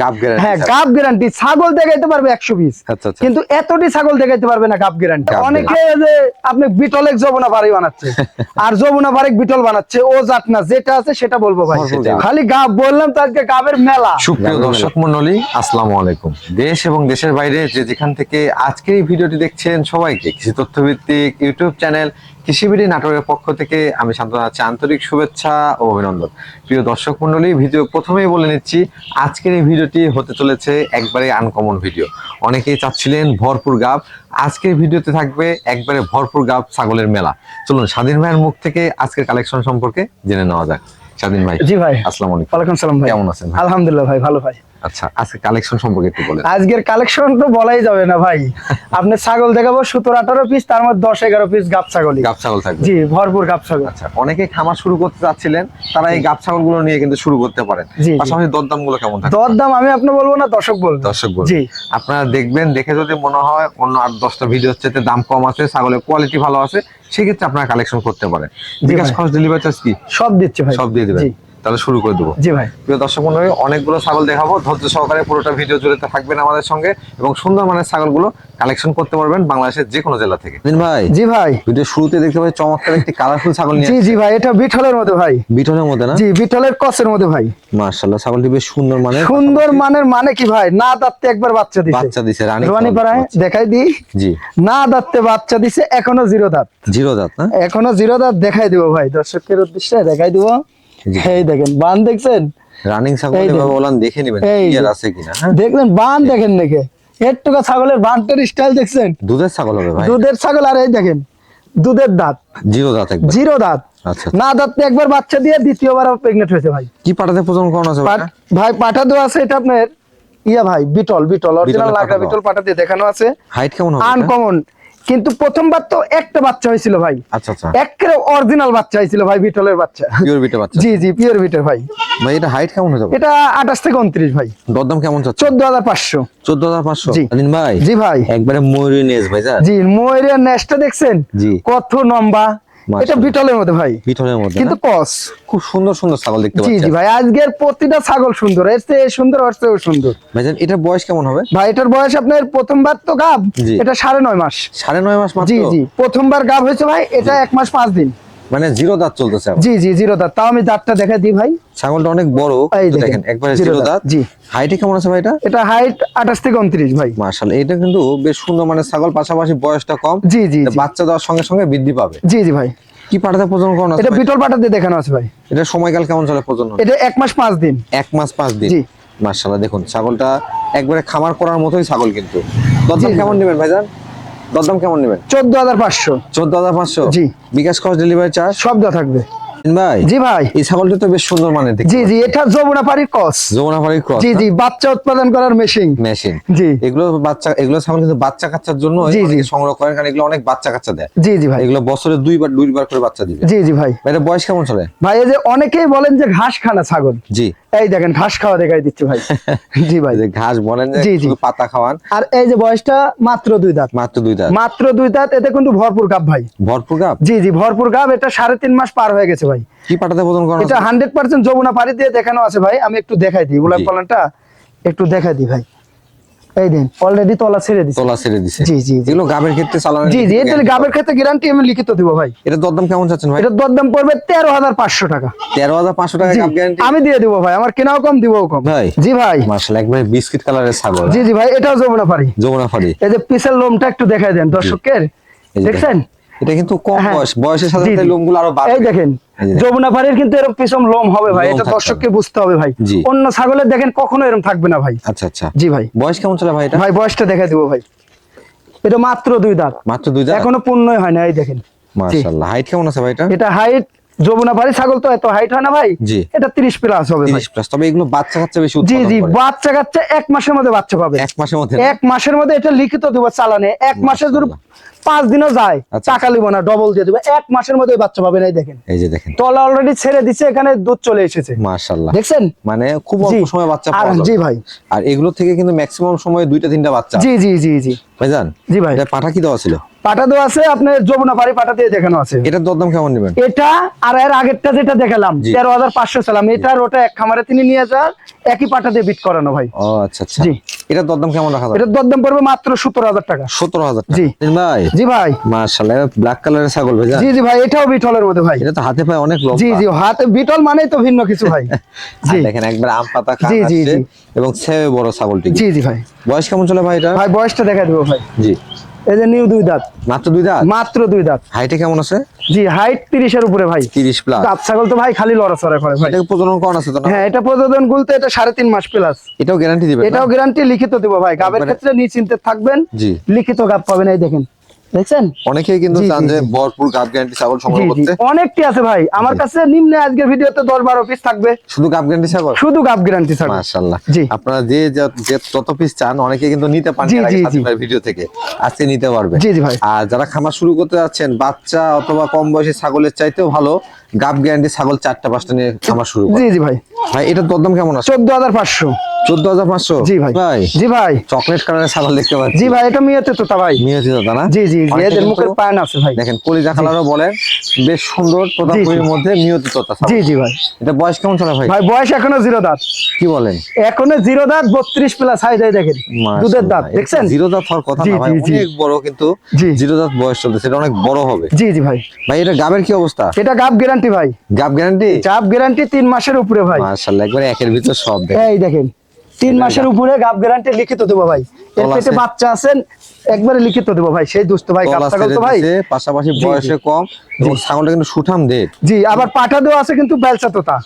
গাব হ্যাঁ গাব গ্যারান্টি ছাগল দেখাইতে পারবে একশো পিস আচ্ছা আচ্ছা। কিন্তু এতটি ছাগল দেখাইতে পারবে না গাব গ্যারান্টি অনেকে যে আপনি বিটলেক যমুনা বাড়ি বানাচ্ছে আর যমুনা বাড়ি বিটল বানাচ্ছে ও জাত না যেটা আছে সেটা বলব ভাই। খালি গাব বললাম তো আজকে গাবের মেলা। সুপ্রিয় দর্শক মন্ডলী আসসালামু আলাইকুম। দেশ এবং দেশের বাইরে যে যেখান থেকে আজকের এই ভিডিওটি দেখছেন সবাইকে কৃষি তথ্যভিত্তিক ইউটিউব চ্যানেল কৃষিবিড়ি নাটকের পক্ষ থেকে আমি শান্ত আছি আন্তরিক শুভেচ্ছা ও অভিনন্দন। প্রিয় দর্শক মন্ডলী ভিডিও প্রথমেই বলে নিচ্ছি আজকের এই ভিডিওটি হতে চলেছে একবারে আনকমন ভিডিও অনেকেই চাচ্ছিলেন ভরপুর গাব আজকের ভিডিওতে থাকবে একবারে ভরপুর গাব ছাগলের মেলা। চলুন স্বাধীন ভাইয়ের মুখ থেকে আজকের কালেকশন সম্পর্কে জেনে নেওয়া যাক। স্বাধীন ভাই জি ভাই। আসসালামু আলাইকুম। ওয়ালাইকুম সালাম ভাই। কেমন আছেন আলহামদুলিল্লাহ ভাই ভালো ভাই। আচ্ছা আজকে কালেকশন সম্পর্কে একটু বলেন। আজকের কালেকশন তো বলাই যাবে না ভাই। আপনি ছাগল দেখাবো সতেরো আঠারো পিস তার মধ্যে দশ এগারো পিস গাব ছাগল গাব ছাগল থাকবে। জি ভরপুর গাব ছাগল। আচ্ছা অনেকে খামার শুরু করতে চাচ্ছিলেন তারা এই গাব ছাগলগুলো নিয়ে কিন্তু শুরু করতে পারেন। পাশাপাশি দরদামগুলো কেমন থাকে? দর দাম আমি আপনি বলব না দর্শক বলব। দর্শক বলুন জি। আপনারা দেখবেন দেখে যদি মনে হয় অন্য আট দশটা ভিডিও চাইতে দাম কম আছে ছাগলের কোয়ালিটি ভালো আছে সেক্ষেত্রে আপনারা কালেকশন করতে পারেন। বিকাশ খরচ ডেলিভারি চার্জ কি? সব দিচ্ছে ভাই। সব দিয়ে দিবেন। তাহলে শুরু করে দেবো। জি ভাই। প্রিয় দর্শক মন্ডলী অনেকগুলো ছাগল দেখাবো। ধৈর্য সহকারে পুরোটা ভিডিও জুড়ে থাকবেন আমাদের সঙ্গে এবং সুন্দর মানের ছাগলগুলো কালেকশন করতে পারবেন বাংলাদেশের যে কোনো জেলা থেকে। দিন ভাই জি ভাই। ভিডিও শুরুতে দেখতে পাই চমৎকার একটি কালারফুল ছাগল নিয়ে জি জি ভাই এটা বিঠলের মধ্যে ভাই। বিটনের মধ্যে না? জি বিঠলের কসের মধ্যে ভাই। মার্শাল্লাহ ছাগলটি বেশ সুন্দর মানে সুন্দর মানের মানে কি ভাই? না দাঁততে একবার বাচ্চা দিছে। বাচ্চা দিছে রানী ছাগল পাড়ায় দেখাই দি জি। না দাঁততে বাচ্চা দিছে এখনও জিরো দাঁত। জিরো দাঁত না? এখনও জিরো দাঁত দেখাই দিব ভাই দর্শকের উদ্দেশ্যে দেখাই দিব। এই দেখেন বান দেখছেন? রানিং ছাগল এই বলান দেখে নেবেন ইয়ার আছে কিনা হ্যাঁ? দেখলেন বান দেখেন দেখে। একটুকা ছাগলের বানটার স্টাইল দেখছেন? দুধের ছাগল হবে ভাই। দুধের ছাগল আর এই দেখেন দুধের দাঁত। জিরো দাঁত জিরো দাঁত। আচ্ছা। না দাঁত একবার বাচ্চা দিয়ে দ্বিতীয়বার প্রেগনেন্ট হয়েছে ভাই। কি পাটাতে প্রজন কোন আছে ভাই দেওয়া আছে এটা আপনার ইয়া ভাই বিটল বিটল অরিজিনাল লাগা বিটল পাঠা দিয়ে দেখানো আছে। হাইট কেমন হবে? আনকমন কিন্তু প্রথমবার তো একটা বাচ্চা হয়েছিল ভাই। আচ্ছা আচ্ছা। একেবারে অরিজিনাল বাচ্চা হয়েছিল ভাই বিটলের বাচ্চা। পিওর বিটের বাচ্চা? জি জি পিওর বিটের ভাই। ভাই এটা হাইট কেমন হয়ে এটা আঠাশ থেকে উনত্রিশ ভাই। দরদাম কেমন চাচ্ছে? চোদ্দ হাজার পাঁচশো। চোদ্দ হাজার পাঁচশো? জি। আদিন ভাই? জি ভাই। একবারে ময়ূরী নেস ভাই জি ময়ূরের নেশটা দেখছেন? জি। কত লম্বা। এটা বিটলের মধ্যে ভাই। বিটলের মধ্যে কিন্তু কস। খুব সুন্দর সুন্দর ছাগল দেখতে পাচ্ছি জি ভাই আজকের প্রতিটা ছাগল সুন্দর। এর সুন্দর আসছে সুন্দর। ভাইজান এটার বয়স কেমন হবে? ভাই এটার বয়স আপনার প্রথমবার তো গাব এটা সাড়ে নয় মাস। সাড়ে নয় মাস মাত্র? জি জি প্রথমবার গাব হয়েছে ভাই এটা এক মাস পাঁচ দিন। মানে জিরো দাঁত চলতেছে জি জি জিরো দাঁত। তাও আমি দাঁতটা দেখা দিই ভাই। ছাগলটা অনেক বড় এই দেখেন, একবারে জিরো দাঁত, জি। হাইটে কেমন আছে ভাই এটা? এটা হাইট আঠাশ থেকে উনত্রিশ ভাই। মার্শাল এটা কিন্তু বেশ সুন্দর মানে ছাগল পাশাপাশি বয়সটা কম। জি জি বাচ্চা দেওয়ার সঙ্গে সঙ্গে বৃদ্ধি পাবে। জি জি ভাই। কি পাঠাতে প্রজনন করানো আছে এটা? বিটল পাটা দিয়ে দেখানো আছে ভাই। এটা সময়কাল কেমন চলে প্রজনন? এটা এক মাস পাঁচ দিন। এক মাস পাঁচ দিন। জি। মার্শাল্লাহ দেখুন ছাগলটা একবারে খামার করার মতোই ছাগল কিন্তু। দরদাম কেমন নেবেন ভাইজান? দরদাম কেমন নেবেন? চোদ্দ হাজার পাঁচশো। চোদ্দ হাজার পাঁচশো? জি। বিকাশ খরচ ডেলিভারি চার্জ সব দেওয়া থাকবে। ভাই? জি ভাই। এই ছাগলটা তো বেশ সুন্দর মানে জি জি এটা যমুনা পাড়ির কস। ক্রস জি জি বাচ্চা উৎপাদন করার মেশিন মেশিন জি। এগুলো বাচ্চা এগুলো ছাগল কিন্তু বাচ্চা কাচ্চার জন্য জি, জি। অনেকে সংগ্রহ করেন কারণ এগুলো অনেক বাচ্চা কাচ্চা দেয়। জি জি ভাই। এগুলো বছরে দুইবার দুইবার করে বাচ্চা দিবে। জি জি ভাই। ভাই, এটা বয়স কেমন চলে? ভাই এই যে অনেকেই বলেন যে ঘাস খানা ছাগল। জি। এই দেখেন ঘাস খাওয়া দেখাই দিচ্ছে ভাই। জি ভাই। যে ঘাস বলেন যে। পাতা খাওয়ান। আর এই যে বয়সটা মাত্র দুই দাঁত। মাত্র দুই দাঁত। মাত্র দুই দাঁত এতে কিন্তু ভরপুর গাব ভাই। ভরপুর গাপ জি জি ভরপুর গাব এটা সাড়ে তিন মাস পার হয়ে গেছে ভাই। কি পাটাতে করানো এটা হান্ড্রেড পার্সেন্ট যমুনা পাড়ি দিয়ে দেখানো আছে ভাই। আমি একটু দেখাই দিই। জি। পালানটা একটু দেখাই দিই ভাই। এই দিন অলরেডি তলা ছেড়ে দিচ্ছি তোলা ছেড়ে দিছে। জি, জি। এগুলো গাবের ক্ষেত্রে চালানো জি জি এটা গাবের ক্ষেত্রে গ্যারান্টি আমি লিখিত দিব ভাই। এটা দরদাম কেমন চাচ্ছেন ভাই? এটার দরদাম পড়বে তেরো হাজার পাঁচশো টাকা। তেরো হাজার পাঁচশো টাকা গাব গ্যারান্টি আমি দিয়ে দিব ভাই। আমার কেনাও কম দিবও কম। ভাই। জি ভাই। মার্শাল একবারে বিস্কিট কালারের ছাগল। জি জি ভাই এটাও যমুনা পাড়ি। যমুনা এই যে পিসের লোমটা একটু দেখাই দেন দর্শকের। দেখছেন? এটা কিন্তু কম হ্যাঁ। বয়স। বয়সের সাথে সাথে লোমগুলো আরও বাড়বে। এই দেখেন। যমুনা পাড়ের কিন্তু এরকম পিছম লোম হবে ভাই এটা দর্শককে বুঝতে হবে ভাই। অন্য ছাগলের দেখেন কখনো এরকম থাকবে না ভাই। আচ্ছা আচ্ছা। জি ভাই। বয়স কেমন চলে ভাই এটা? ভাই বয়সটা দেখা দিব ভাই। এটা মাত্র দুই দাঁত। মাত্র দুই দাঁত? এখনও পূর্ণই হয় না এই দেখেন। মাশাআল্লাহ। হাইট কেমন আছে ভাই এটা? এটা হাইট যমুনা পাড়ি ছাগল তো এত হাইট হয় না ভাই? এটা তিরিশ প্লাস হবে 30 প্লাস তবে এগুলো বাচ্চা কাচ্চা বেশি জি জি বাচ্চা কাচ্চা এক মাসের মধ্যে বাচ্চা পাবে। এক মাসের মধ্যে এক মাসের মধ্যে এটা লিখিত দেবো চালানে। এক মাসে যদি পাঁচ দিনও যায়। আচ্ছা। টাকা লিবো না ডবল দিয়ে দেবো। এক মাসের মধ্যে বাচ্চা পাবে না দেখেন। এই যে দেখেন। তলা অলরেডি ছেড়ে দিচ্ছে এখানে দুধ চলে এসেছে। মাশাআল্লাহ। দেখছেন? মানে খুব অল্প সময় বাচ্চা পাওয়া যাবে। জি ভাই। আর এগুলো থেকে কিন্তু ম্যাক্সিমাম সময় দুইটা তিনটা বাচ্চা। জি জি জি জি। ভাই ভাইজান জি ভাই। এটা পাঠা কি দেওয়া ছিল? পাটা দেওয়া আছে আপনার যমুনা পাড়ি পাটা দিয়ে দেখানো আছে। এটার দরদাম কেমন নেবেন? এটা আর এর আগেরটা যেটা দেখালাম। তেরো হাজার পাঁচশো সালাম এটার ওটা এক খামারে তিনি নিয়ে যান একই পাটা দিয়ে বিট করানো ভাই। ও আচ্ছা আচ্ছা। জি। এটা দরদাম কেমন রাখা দরদাম পড়বে মাত্র সত্তর হাজার টাকা। সতেরো হাজার জি। ভাই। জি ভাই। ব্ল্যাক কালারের ছাগল ভাই জি জি ভাই এটাও বিটলের মধ্যে ভাই। এটা তো হাতে পায়ে অনেক লম্বা। জি জি হাতে বিটল মানেই তো ভিন্ন কিছু ভাই। জি। দেখেন একবার আম পাতা। এবং সেবে বড় ছাগলটি। জি জি ভাই। বয়স কেমন চলে ভাই এটা? ভাই বয়সটা দেখা দেবো ভাই। জি। এই যে নিউ দুই দাঁত। মাত্র দুই দাঁত? মাত্র দুই দাঁত। হাইটে কেমন আছে? জি হাইট উপরে ভাই। তিরিশ প্লাস দাঁত ছাগল তো ভাই খালি লড়াচড়া করে ভাই। প্রজনন আছে তো না? হ্যাঁ এটা প্রজনন গুলতে এটা সাড়ে তিন মাস প্লাস এটাও গ্যারান্টি এটাও গ্যারান্টি লিখিত দিব ভাই। গাবের ক্ষেত্রে নিশ্চিন্তে থাকবেন। জি। লিখিত গাব পাবেন এই দেখেন। দেখছেন? অনেকেই কিন্তু চান যে। ভরপুর গাব গ্যারান্টি ছাগল সংগ্রহ করতে। অনেকটি আছে ভাই। আমার কাছে নিম্নে আজকের ভিডিওতে 10 12 পিস থাকবে। শুধু গাব গ্যারান্টি ছাগল? শুধু গাব গ্যারান্টি ছাগল। মাশাআল্লাহ। জি। আপনারা যে যা- তত পিস চান অনেকে কিন্তু নিতে পারেন আগে ভিডিও থেকে। আজকে নিতে পারবে। জি, জি ভাই। আর যারা খামার শুরু করতে যাচ্ছেন বাচ্চা অথবা কম বয়সী ছাগলের চাইতেও ভালো গাব গ্যারান্টি ছাগল চারটা পাঁচটা নিয়ে খামার শুরু জি জি ভাই। ভাই এটার দরদাম কেমন আছে? চোদ্দ হাজার পাঁচশো। চোদ্দ হাজার পাঁচশো? জি ভাই। ভাই জি ভাই। চকলেট কালারের ছাগল দেখতে পাচ্ছি। জি ভাই এটা মিয়াতে তোতা ভাই। মিয়াতে তো না? জি জি এদের মুখের পায়ন আছে ভাই। দেখেন কলিজা কালারও বলেন বেশ সুন্দর তোতাপুরির মধ্যে তোতা জি জি ভাই। এটা বয়স কেমন চলে ভাই? ভাই বয়স এখনও জিরো দাঁত। কি বলেন? এখনও জিরো দাঁত বত্রিশ প্লাস হাই দেখেন। দুধের দাঁত দেখছেন? জিরো দাঁত হওয়ার কথা না ভাই। অনেক বড় কিন্তু জিরো দাঁত বয়স চলতেছে এটা অনেক বড় হবে। জি জি ভাই। ভাই এটা গাবের কি অবস্থা? এটা গাব গ্যারান্টি ভাই। গাব গ্যারান্টি চাপ গ্যারান্টি তিন মাসের উপরে ভাই। মাশাআল্লাহ একবারে একের ভিতর সব দেখেন। এই দেখেন তিন মাসের উপরে গাব গ্যারান্টি লিখিত দেবো ভাই। এর পেটে বাচ্চা আছেন একবারে লিখিত দেবো ভাই সেই দুস্থ ভাই তো ভাই? পাশাপাশি বয়সে কম ছাগলটা কিন্তু সুঠাম দেহ জি আবার দেওয়া আছে কিন্তু বেলচা তোতা।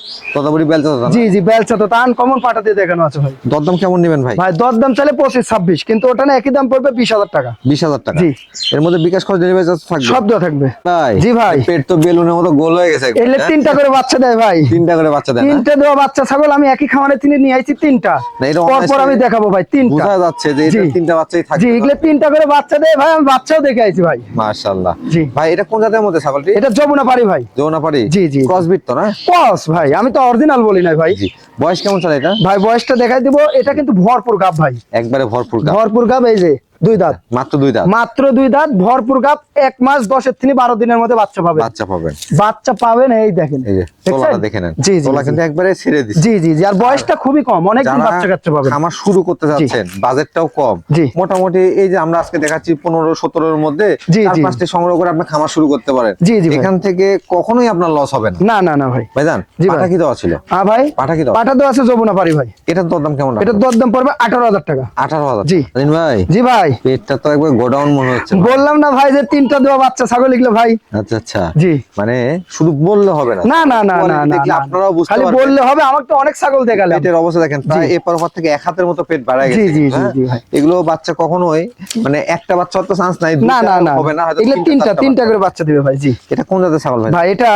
বেলচা দাদা জি জি বেলচা তোতা আনকমন দিয়ে দেখানো আছে ভাই। দরদাম কেমন নেবেন ভাই? ভাই দর দাম চাইলে পঁচিশ ছাব্বিশ কিন্তু ওটা না একই দাম পড়বে বিশ হাজার টাকা। বিশ হাজার টাকা। জি। এর মধ্যে বিকাশ খরচ ডেলিভারি চার্জ থাকবে? সব দেওয়া থাকবে। ভাই জি ভাই। পেট তো বেলুনের মতো গোল হয়ে গেছে এলে হ্যাঁ? তিনটা করে বাচ্চা দেয় ভাই। তিনটা করে বাচ্চা দেয় তিনটে দেওয়া বাচ্চা ছাগল আমি একই খামারে তিনি নিয়ে আইছি তিনটা। না, এটা পর পর অনায়াসে আমি দেখাবো ভাই তিনটা। বোঝা যাচ্ছে যে তিনটা বাচ্চাই জি থাকবে এগুলো তিনটা করে বাচ্চা দেয় ভাই আমি বাচ্চাও দেখে আইছি ভাই। মাশাআল্লাহ জি। ভাই এটা কোন জাতের মধ্যে ছাগলটি? এটা যমুনা পাড়ি ভাই। যমুনা পাড়ি? জি, জি। ক্রসবিট তো না? ক্রস ভাই আমি তো অরিজিনাল বলি নাই ভাই। জি। বয়স কেমন চলে এটা? ভাই বয়সটা দেখাই দিব। এটা কিন্তু ভরপুর গাব ভাই। একবারে ভরপুর গাব। ভরপুর গাব এই যে দুই দাঁত। মাত্র দুই দাঁত? মাত্র দুই দাঁত ভরপুর গাব এক মাস দশের থেকে বারো দিনের মধ্যে বাচ্চা পাবে বাচ্চা পাবেন। বাচ্চা পাবেন এই দেখেন। এই যে তোলাটা দেখে নেন। জি জি তোলা কিন্তু একবারে ছেড়ে দিচ্ছে। জি জি জি আর বয়সটা খুবই কম অনেকদিন বাচ্চা কাচ্চা পাবেন। খামার শুরু করতে যাচ্ছেন বাজেটটাও কম। জি। মোটামুটি এই যে আমরা আজকে দেখাচ্ছি পনেরো সতেরোর মধ্যে জি, চার। পাঁচটি সংগ্রহ করে আপনি খামার শুরু করতে পারেন। জি, জি এখান থেকে কখনোই আপনার লস হবে না। না না না ভাই। ভাইজান জি ভাই। পাঠা কি দেওয়া ছিল? হ্যাঁ ভাই? পাঠা কি দেওয়া পাঠা তো আছে যমুনা পারি ভাই। এটার দরদাম কেমন এটার দরদাম পড়বে আঠারো হাজার টাকা। আঠারো হাজার জি। ভাই জি ভাই। পেটটা তো একবার গোডাউন মনে হচ্ছে বললাম না ভাই যে তিনটা দেওয়া বাচ্চা ছাগল এগুলো ভাই। আচ্ছা আচ্ছা। জি। মানে শুধু বললে হবে না। না না না না না আপনারাও বুঝতে খালি বললে হবে আমাকে তো অনেক ছাগল দেখালাম। পেটের অবস্থা দেখেন প্রায় এপার ওপার থেকে এক হাতের মতো পেট বাড়ায় গেছে। জি, জি, হ্যাঁ? জি, ভাই। এগুলো বাচ্চা কখনোই মানে একটা বাচ্চা তো চান্স নাই না না না। হবে না এগুলো তিনটা তিনটা করে বাচ্চা দিবে ভাই জি। এটা কোন জাতের ছাগল ভাই? ভাই এটা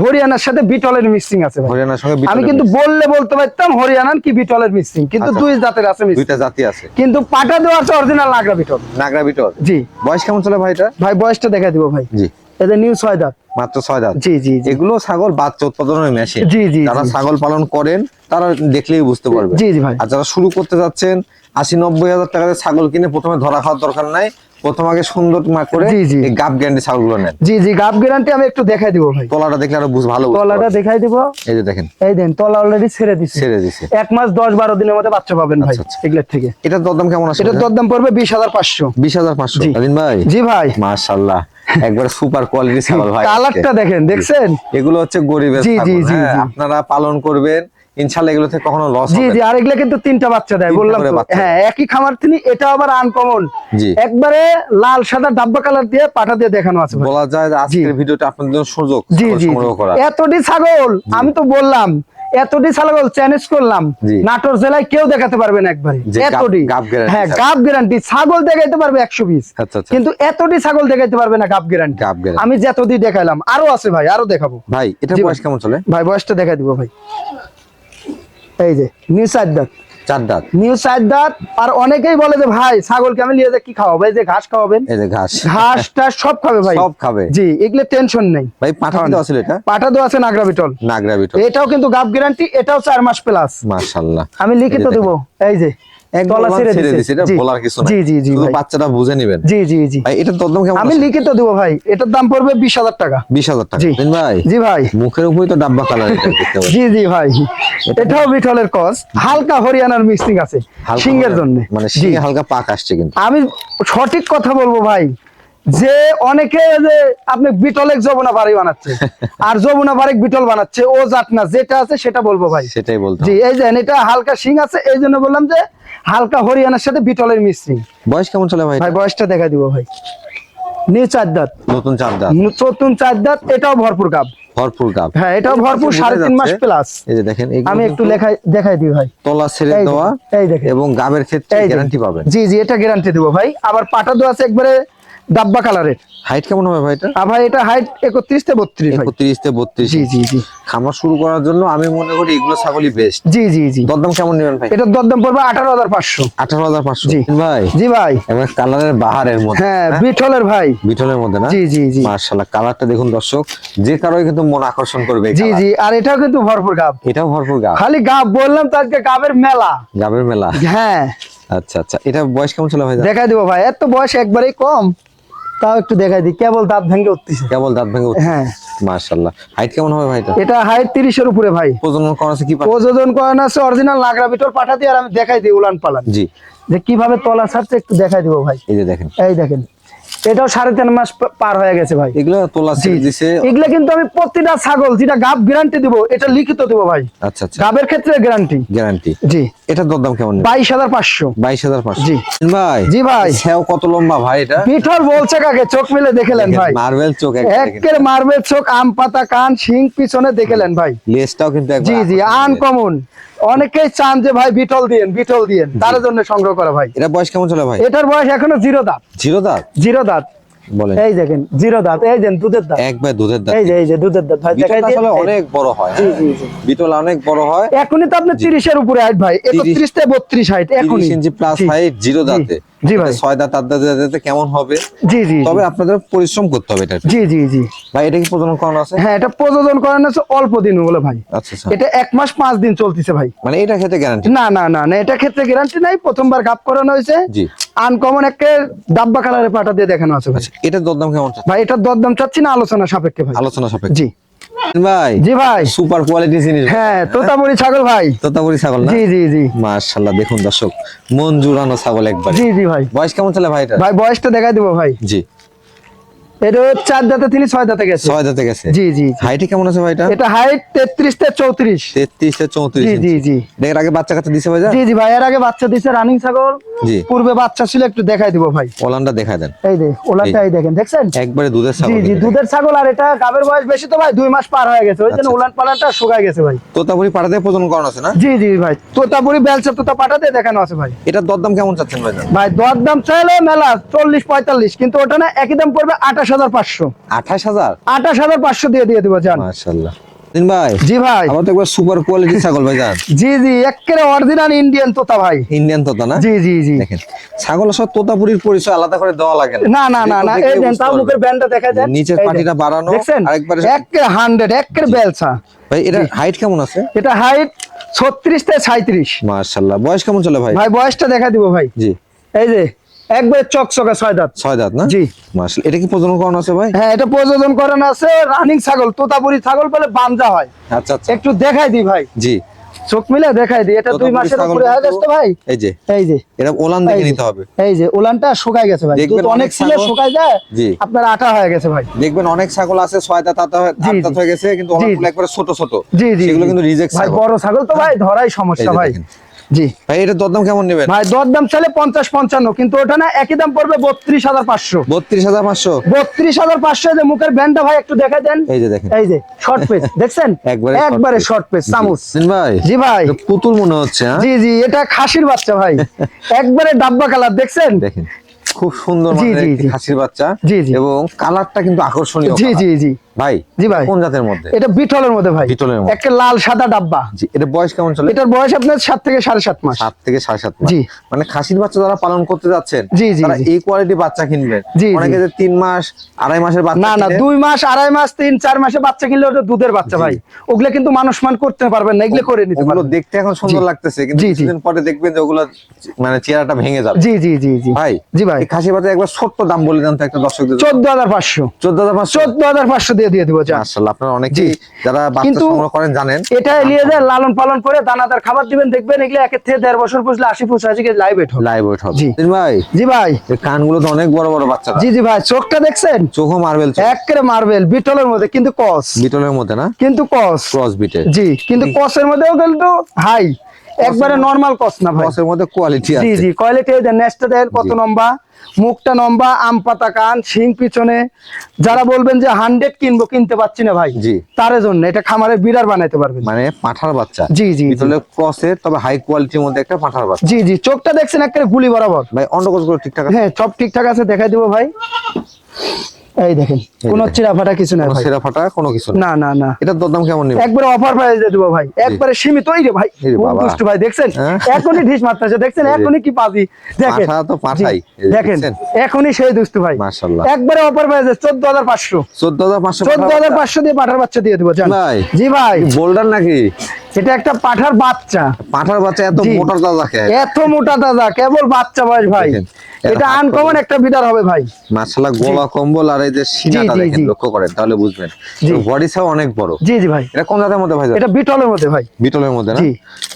হরিয়ানার সাথে বিটলের মিক্সিং আছে ভাই। হরিয়ানার সঙ্গে আমি কিন্তু বললে বলতে পারতাম কি বিটলের মিক্সিং কিন্তু আচ্ছা। দুই জাতের আছে দুইটা জাতি আছে। কিন্তু পাটা দেওয়া আছে অরিজিনাল নাগরা বিটল। নাগরা বিটল? জি। বয়স কেমন চলে ভাই এটা ভাই বয়সটা দেখা দিব ভাই। জি। এদের নিউ ছয় দাঁত। মাত্র ছয় দাঁত? জি জি জি। এগুলো ছাগল বাচ্চা উৎপাদনের মেশিন জি, জি, যারা ছাগল পালন করেন তারা দেখলেই বুঝতে পারবে। জি, জি, ভাই। আর যারা শুরু করতে যাচ্ছেন আশি নব্বই হাজার টাকাতে ছাগল কিনে প্রথমে ধরা খাওয়ার দরকার নাই। প্রথম আগে সুন্দর মা করে। গাব গ্যান্ডি ছাগলগুলো নেন। জি জি গাব গ্যারান্টি আমি একটু দেখাই দিব ভাই। তলাটা দেখলে আরও বুঝ ভালো তলাটা দেখাই দিব। এই যে দেখেন। এই দেন তলা অলরেডি ছেড়ে দিছে। ছেড়ে দিছে। এক মাস দশ বারো দিনের মধ্যে বাচ্চা পাবেন ভাই আচ্ছা, আচ্ছা। এগুলোর থেকে। এটার দরদাম কেমন আছে এটার দরদাম পড়বে বিশ হাজার পাঁচশো। বিশ হাজার পাঁচশো। জি। ভাই? জি ভাই। মাশাল্লাহ। একবার সুপার কোয়ালিটি ছাগল ভাই কালারটা দেখেন দেখছেন? এগুলো হচ্ছে গরিবের ছাগল, হ্যাঁ, জি। আপনারা পালন করবেন। ইনশাল্লাহ এগুলো থেকে কখনো লস জি জি আর এগুলা কিন্তু তিনটা বাচ্চা দেয় বললাম হ্যাঁ একই খামার তিনি এটা আবার আনকমন একবারে লাল সাদা ডাব্বা কালার দিয়ে দিয়ে দেখানো আছে বলা যায় আজকের ভিডিওটা আপনাদের জন্য সুযোগ সংগ্রহ করা এতটি ছাগল আমি তো বললাম এতটি ছাগল চ্যালেঞ্জ করলাম নাটোর জেলায় কেউ দেখাতে পারবে না একবারে। এতটি। হ্যাঁ। গাব গ্যারান্টি ছাগল দেখাইতে পারবে একশো পিস আচ্ছা আচ্ছা। কিন্তু এতটি ছাগল দেখাইতে পারবে না গাব গ্যারান্টি। আমি যতটি দেখাইলাম আরও আছে ভাই আরও দেখাবো। ভাই এটা বয়স কেমন চলে? ভাই বয়সটা দেখাই দিব ভাই। এই যে নিউ সাইড দাঁত। চার দাঁত। নিউ দাঁত আর অনেকেই বলে যে ভাই ছাগলকে আমি নিয়ে কি খাওয়াবো? এই যে ঘাস খাওয়াবেন। এই যে ঘাস। ঘাসটা সব খাবে ভাই। সব খাবে। জি এগুলো টেনশন নেই। ভাই পাঠা দেওয়া ছিল এটা? পাঠা দেওয়া আছে নাগরা বিটল নাগরা বিটল এটাও কিন্তু গাব গ্যারান্টি এটাও চার মাস প্লাস মাশাআল্লাহ আমি লিখিত দেবো। এই যে তলা ছেড়ে ছেড়ে দিছে। দিছে, এটা বলার কিছু নাই। জি জি জি বাচ্চাটা বুঝে নেবেন। জি জি জি। ভাই এটার দরদাম কেমন আমি লিখিত দেবো ভাই। এটার দাম পড়বে বিশ হাজার টাকা। বিশ হাজার টাকা। জি। দিন ভাই জি ভাই। মুখের উপরে তো ডাব্বা কালার এটা জি জি ভাই। এটাও কস। হালকা হরিয়ানার মিক্সিং আছে সিংহের জন্য। মানে সিংহে হালকা পাক আসছে কিন্তু। আমি সঠিক কথা বলব ভাই। যে অনেকে যে আপনি বিটলেক যমুনা বাড়ি বানাচ্ছে আর যমুনা বাড়ি বিটল বানাচ্ছে ও জাত না যেটা আছে সেটা বলব ভাই। সেটাই বলতে জি এই যে এটা হালকা শিং আছে এই জন্য বললাম যে হালকা হরিয়ানার সাথে বিটলের মিশ্রিং বয়স কেমন চলে ভাই? ভাই বয়সটা দেখা দিব ভাই। নিউ চার দাঁত। নতুন চার দাঁত। চতুন চার দাঁত এটাও ভরপুর গাব। ভরপুর গাব। হ্যাঁ এটাও ভরপুর বোঝা সাড়ে তিন মাস প্লাস এই যে দেখেন আমি একটু লেখাই দেখাই দিই ভাই। তলা ছেড়ে দেওয়া এই দেখেন। এবং গাবের ক্ষেত্রে গ্যারান্টি পাবেন। জি জি এটা গ্যারান্টি দেবো ভাই। আবার পাটা দেওয়া আছে একবারে ডাব্বা কালারের। হাইট কেমন হবে ভাই এটা? ভাই এটা হাইট একত্রিশ থেকে বত্রিশ ভাই। একত্রিশ থেকে বত্রিশ। জি জি জি। খামার শুরু করার জন্য আমি মনে করি এগুলো ছাগলই বেস্ট জি জি জি। দরদাম কেমন নেবেন ভাই? এটার দরদাম পড়বে আঠারো হাজার পাঁচশো। আঠারো হাজার পাঁচশো। জি। ভাই জি ভাই। এবার কালারের বাহারের মধ্যে হ্যাঁ বিঠলের ভাই। বিটলের মধ্যে না? জি জি জি। মার্শাল্লাহ কালারটা দেখুন দর্শক যে কারোই কিন্তু মন আকর্ষণ করবে জি জি আর এটাও কিন্তু ভরপুর গাব। এটাও ভরপুর গাব। খালি গাব বললাম তো আজকে গাবের মেলা। গাবের মেলা। হ্যাঁ। আচ্ছা আচ্ছা। এটা বয়স কেমন ছিল ভাই? দেখাই দিব ভাই এত বয়স একবারেই কম। তাও একটু দেখাই দিই। কেবল দাঁত ভেঙে উঠতেছে। কেবল দাঁত ভেঙে হ্যাঁ। মার্শাল্লাহ হাইট কেমন হবে ভাই এটা? হাইট হাইট তিরিশের উপরে ভাই। প্রজনন করা আছে কি প্রজনন করানো আছে অরিজিনাল নাগরা বিটল পাঠা দিয়ে আর আমি দেখাই দিই উলান পালান। জি। যে কীভাবে তলা ছাড়ছে একটু দেখাই দিব ভাই। এই যে দেখেন। এই দেখেন। এটাও সাড়ে তিন মাস পার হয়ে গেছে ভাই। এগুলো তোলা দিছে। এগুলা কিন্তু আমি প্রতিটা ছাগল যেটা গাব গ্যারান্টি দিব এটা লিখিত দিব ভাই। আচ্ছা আচ্ছা। গাবের ক্ষেত্রে গ্যারান্টি গ্যারান্টি জি। দরদাম কেমন বাইশ হাজার পাঁচশো। বাইশ হাজার পাঁচশো। জি। ভাই জি ভাই। সেও কত লম্বা ভাই এটা? পিঠল বলছে কাকে? চোখ মিলে দেখেলেন ভাই। মার্বেল চোখ। একের মারবে চোখ আম পাতা কান শিং পিছনে দেখেলেন ভাই। লেজটাও কিন্তু জি জি। আনকমন। অনেকেই চান যে ভাই বিটল দিয়েন বিটল দিয়েন। তার জন্য সংগ্রহ করা ভাই। এটা বয়স কেমন চলে ভাই? এটার বয়স এখনও জিরো দাঁত। জিরো দাঁত? জিরো দাঁত। বলেন। এই দেখেন জিরো দাঁত। এই দেন দুধের দাঁত। এক ভাই দুধের দাঁত। এই যে এই যে দুধের দাঁত। ভাই দেখাই আসলে অনেক বড় হয় জি হ্যাঁ? জি জি। বিটল অনেক বড় হয়। এখনই তো আপনি তিরিশের উপরে হাইট ভাই। একত্রিশ থেকে বত্রিশ হাইট এখনই। তিরিশ ইঞ্চি প্লাস হাইট জিরো দাঁতে। জি ভাই। ছয় দাঁত আট দাঁতে দাঁতে কেমন হবে? জি জি তবে আপনাদের পরিশ্রম করতে হবে এটা। জি জি জি। ভাই এটা কি প্রজনন করানো আছে? হ্যাঁ এটা প্রযোজন করানো আছে অল্প দিন হলো ভাই। আচ্ছা আচ্ছা। এটা এক মাস পাঁচ দিন চলতেছে ভাই। মানে এটা খেতে গ্যারান্টি না না না না এটা ক্ষেত্রে গ্যারান্টি নাই। প্রথমবার গাপ করানো হয়েছে। জি। আনকমন একটা ডাব্বা কালারের পাটা দিয়ে দেখানো আছে ভাই। এটার দরদাম কেমন? ভাই এটার দরদাম চাচ্ছি না আলোচনা সাপেক্ষে ভাই। আলোচনা সাপেক্ষে। জি। ভাই জি ভাই। সুপার কোয়ালিটি জিনিস। হ্যাঁ ছাগল ভাই। তোতাপুরি ছাগল না? জি জি জি। মাশাআল্লাহ দেখুন দর্শক মন জুড়ানো ছাগল একবার। জি জি ভাই। বয়স কেমন চলে ভাই ভাই বয়সটা দেখাই দিব ভাই। জি। এটা চার দাঁতে তিনি ছয় দাঁতে গেছে। ছয় দাঁতে গেছে। জি জি। জি। হাইটে কেমন আছে ভাইটা? এটা হাইট জি জি জি। আগে বাচ্চা কাচ্চা দিছে ভাই জি জি ভাই এর আগে বাচ্চা দিছে রানিং ছাগল। জি। পূর্বে বাচ্চা ছিল একটু দেখাই দিব ভাই। ওলানটা দেখায় দেন। এই দে এই। দেখেন দেখছেন? একবারে দুধের ছাগল জি জি দুধের ছাগল আর এটা গাবের বয়স বেশি তো ভাই দুই মাস পার হয়ে গেছে। ওই জন্য আচ্ছা। উলান পালানটা শুকায় গেছে ভাই। তোতাপুরি পাড়াতে প্রজনন করানো আছে না? জি জি ভাই। তোতাপুরি বেলচা তোতা পাঠাতে দেখানো আছে ভাই। এটার দরদাম কেমন চাচ্ছেন ভাই ভাই দর দাম চাইলে মেলা চল্লিশ পঁয়তাল্লিশ কিন্তু ওটা না একই দাম পড়বে আঠাশ হাজার পাঁচশো। আঠাশ হাজার? আঠাশ হাজার পাঁচশো দিয়ে দিয়ে দিব জান। মাশাআল্লাহ ভাই জি ভাই। আবার তো একবার সুপার কোয়ালিটি ছাগল ভাই যান জি জি একেবারে অরিজিনাল ইন্ডিয়ান তোতা ভাই। ইন্ডিয়ান তোতা না? জি জি জি। দেখেন ছাগল সব তোতাপুরির পরিচয় আলাদা করে দেওয়া লাগে না। না না না এই দেন তাও মুখের ব্যান্ডটা দেখা দেন নিচের পাটিটা বাড়ানো, দেখছেন? আরেকবারে একের হান্ড্রেড বেলসা। ভাই এটা হাইট কেমন আছে? এটা হাইট ছত্রিশ থেকে সাঁত্রিশ মাশাআল্লাহ বয়স কেমন চলে ভাই? ভাই বয়সটা দেখা দিব ভাই। জি। এই যে একবারে চকচকা ছয় দাঁত। ছয় দাঁত না? জি। মাশাআল্লাহ। এটা কি প্রজনন করানো আছে ভাই? হ্যাঁ এটা প্রযোজন করানো আছে রানিং ছাগল তোতাপুরি ছাগল বলে হয়। আচ্ছা আচ্ছা। একটু দেখাই দি ভাই। জি। চোখ মিলে দেখাই দি এটা দুই মাসের উপরে হয়ে গেছে ভাই? এই যে। এই যে। এটা ওলান দেখে নিতে হবে। এই যে উলানটা শুকায় গেছে ভাই। দুধ অনেক ছিল শুকায় যায় জি। আপনার আটা হয়ে গেছে ভাই। দেখবেন অনেক ছাগল আছে ছয় দাঁত আট দাঁত জি, দাঁত হয়ে গেছে কিন্তু জি। একবারে ছোট ছোট। জি জি সেগুলো কিন্তু রিজেক্ট ভাই বড় ছাগল তো ভাই ধরাই সমস্যা ভাই। জি। ভাই এটা দরদাম কেমন নেবেন? ভাই দরদাম চাইলে পঞ্চাশ পঞ্চান্ন কিন্তু ওটা না একই দাম পড়বে বত্রিশ হাজার পাঁচশো। বত্রিশ হাজার পাঁচশো? বত্রিশ হাজার পাঁচশো যে মুখের ব্যান্ডটা ভাই একটু দেখা দেন। এই যে দেখেন। এই যে শর্ট পেজ দেখছেন? একবারে একবারে। শর্ট পেজ চামচ। ভাই জি ভাই। পুতুল মনে হচ্ছে হ্যাঁ? জি জি এটা খাসির বাচ্চা ভাই। একবারে ডাব্বা কালার দেখছেন? দেখেন। খুব সুন্দর। খাসির বাচ্চা জি, জি। এবং কালারটা কিন্তু আকর্ষণীয় জি জি জি। ভাই জি ভাই। কোন জাতের মধ্যে? এটা বিটলের মধ্যে ভাই। বিটলের মধ্যে। একটা লাল সাদা ডাব্বা। জি এটা বয়স কেমন চলে? এটার বয়স আপনার সাত থেকে সাড়ে সাত মাস। সাত থেকে সাড়ে সাত মাস। জি। মানে খাসির বাচ্চা যারা পালন করতে যাচ্ছেন জি, জি, তারা এই কোয়ালিটি বাচ্চা কিনবেন। অনেকে যে তিন মাস আড়াই মাসের বাচ্চা না না কিনে, দুই মাস আড়াই মাস তিন চার মাসে বাচ্চা কিনলে ওটা দুধের বাচ্চা ভাই। ওগুলো কিন্তু মানুষ মান করতে পারবেন না এগুলো করে নিতে পারবেন। দেখতে এখন সুন্দর লাগতেছে কিন্তু। কিছুদিন পরে দেখবেন যে ওগুলো মানে চেহারাটা ভেঙে যাবে। জি জি জি জি। ভাই জি ভাই। খাসি বাচ্চা একবার ছোট্ট দাম বলে দেন তো একটা দর্শকদের চোদ্দ হাজার পাঁচশো। চোদ্দ হাজার পাঁচশো? চোদ্দ হাজার পাঁচশো দিয়ে দিয়ে দিব যা। মাশাআল্লাহ আপনারা অনেকেই যারা বাচ্চা কিন্তু সংগ্রহ করেন জানেন। এটা নিয়ে যায় লালন পালন করে দানাদার খাবার দিবেন দেখবেন এগুলো একের থেকে দেড় বছর পুষলে আশি পঁচাশি কেজি লাইভ এট হবে। লাইভ ওয়েট হবে। জি। ভাই জি ভাই। কানগুলো তো অনেক বড় বড় বাচ্চা জি জি ভাই চোখটা দেখছেন? চোখও মার্বেল একেবারে মার্বেল বিটলের মধ্যে কিন্তু কস বিটলের মধ্যে না? কিন্তু কস ক্রস বিটে জি কিন্তু কসের মধ্যেও কিন্তু হাই একবারে নরমাল কস না ভাই। ক্রসের মধ্যে কোয়ালিটি আছে। জি জি কোয়ালিটি দেন নেক্সটটা দেখেন কত। লম্বা মুখটা লম্বা আম পাতা কান শিং পিছনে। যারা বলবেন যে হান্ড্রেড কিনবো কিনতে পারছি না ভাই জি। তার জন্য এটা খামারে বিড়ার বানাইতে পারবেন। মানে পাঠার বাচ্চা। জি, জি। বিটলের ক্রসের তবে হাই কোয়ালিটির মধ্যে একটা পাঠার বাচ্চা। জি জি চোখটা দেখছেন একেবারে গুলি বরাবর। ভাই অন্ডকোষগুলো ঠিকঠাক আছে? হ্যাঁ সব ঠিকঠাক আছে দেখাই দিব ভাই। এই দেখেন কোনো দেখেন। চিরা ফাটা কিছু কোনো ভাই। কোনো কিছু না না না। না দরদাম কেমন নেবে? একবারে অফার প্রাইস দিয়ে দেবো ভাই। একবারে সীমিত রে ভাই এই রে বাবা। দুষ্টু ভাই দেখছেন? হ্যাঁ? এখনই ঢিস মারতেছে দেখছেন? এখনই কি পাবি? দেখেন। পাঠা তো পাঠাই। দেখেন? এখনই সেই দুষ্টু ভাই। মাশাআল্লাহ। একবারে অফার প্রাইস চোদ্দ হাজার পাঁচশো। চোদ্দ হাজার পাঁচশো চোদ্দ হাজার পাঁচশো দিয়ে পাঠার বাচ্চা দিয়ে দেবো জান। জি ভাই। বোল্ডার নাকি? এটা একটা পাঠার বাচ্চা। পাঠার বাচ্চা এত মোটা দাদা এত মোটা দাদা কেবল বাচ্চা বয়স ভাই। এটা আনকমন একটা বিদার হবে ভাই। মাশাআল্লাহ গোলা কম্বল আর এই যে সিনাটা দেখেন লক্ষ্য করেন তাহলে বুঝবেন। বডি সাও অনেক বড়। জি জি ভাই। এটা কোন জাতের মধ্যে ভাই? এটা বিটলের মধ্যে ভাই। বিটলের মধ্যে না।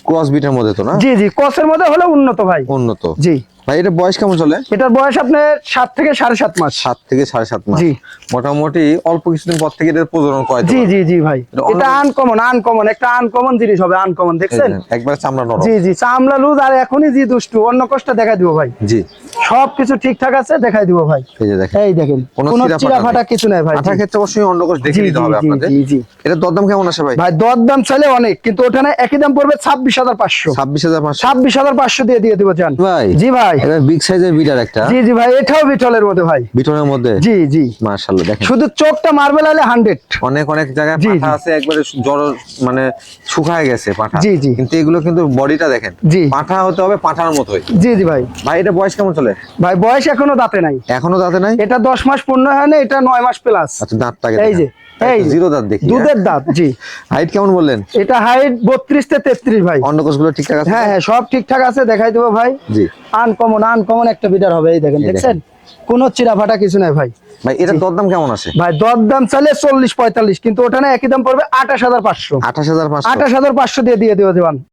ক্রস বিটের মধ্যে তো না? জি জি ক্রসের মধ্যে হলে উন্নত ভাই। উন্নত। জি। ভাই এটা বয়স কেমন চলে? এটার বয়স আপনার সাত থেকে সাড়ে সাত মাস। সাত থেকে সাড়ে সাত মাস। জি। মোটামুটি অল্প কিছুদিন পর থেকে এটার প্রজনন কয় জি জি জি ভাই। এটা আনকমন আনকমন একটা আনকমন জিনিস হবে আনকমন দেখছেন? একবার চামড়া নরম। জি জি চামড়া লুজ আর এখনই জি দুষ্টু অন্য কষ্ট দেখাই দিব ভাই। জি। সব কিছু ঠিকঠাক আছে দেখাই দিব ভাই। এই যে দেখেন। এই দেখেন কোনো চিরা ফাটা কিছু নাই ভাই। জি। ক্ষেত্রে অবশ্যই অন্ডকোষ দেখে জি, নিতে হবে আপনাদের। জি, জি। এটা দরদাম কেমন আছে ভাই? ভাই দর দাম চাইলে অনেক কিন্তু ওখানে একই দাম পড়বে ছাব্বিশ হাজার পাঁচশো। ছাব্বিশ হাজার পাঁচশো। ছাব্বিশ হাজার পাঁচশো দিয়ে দিয়ে দিব জান। ভাই। জি ভাই। এটা বিগ সাইজের বিটার একটা। জি জি ভাই এটাও বিটলের মধ্যে ভাই। বিটনের মধ্যে? জি জি। মার্শাল্লাহ দেখেন। শুধু চোখটা মার্বেল আলে হান্ড্রেড অনেক অনেক জায়গায় পাঠা আছে একবারে জড় মানে শুকায় গেছে পাঠা। জি, জি। কিন্তু এগুলো কিন্তু বডিটা দেখেন। পাঠা হতে হবে পাঠার মতোই। জি জি ভাই। ভাই এটা বয়স কেমন চলে? ভাই বয়স এখনও দাঁতে নাই। এখনও দাঁতে নাই? এটা দশ মাস পূর্ণ হয় না এটা নয় মাস প্লাস আচ্ছা দাঁতটাকে এই যে, এই জিরো দাঁত দেখি দুধের দাঁত জি। হাইট কেমন বললেন? এটা হাইট বত্রিশ থেকে তেত্রিশ ভাই। অন্ডকোষগুলো ঠিকঠাক আছে? হ্যাঁ হ্যাঁ সব ঠিকঠাক আছে দেখাই দেবো ভাই। জি। আনকমন আনকমন একটা বিটার হবে এই দেখেন দেখছেন? কোনো চিরা ফাটা কিছু নাই ভাই। ভাই এটা দরদাম কেমন আছে? ভাই দরদাম চাইলে চল্লিশ পঁয়তাল্লিশ কিন্তু ওটা না একই দাম পড়বে আঠাশ হাজার পাঁচশো। আঠাশ হাজার পাঁচশো। আঠাশ হাজার পাঁচশো দিয়ে দিয়ে দেবো দেওয়ান।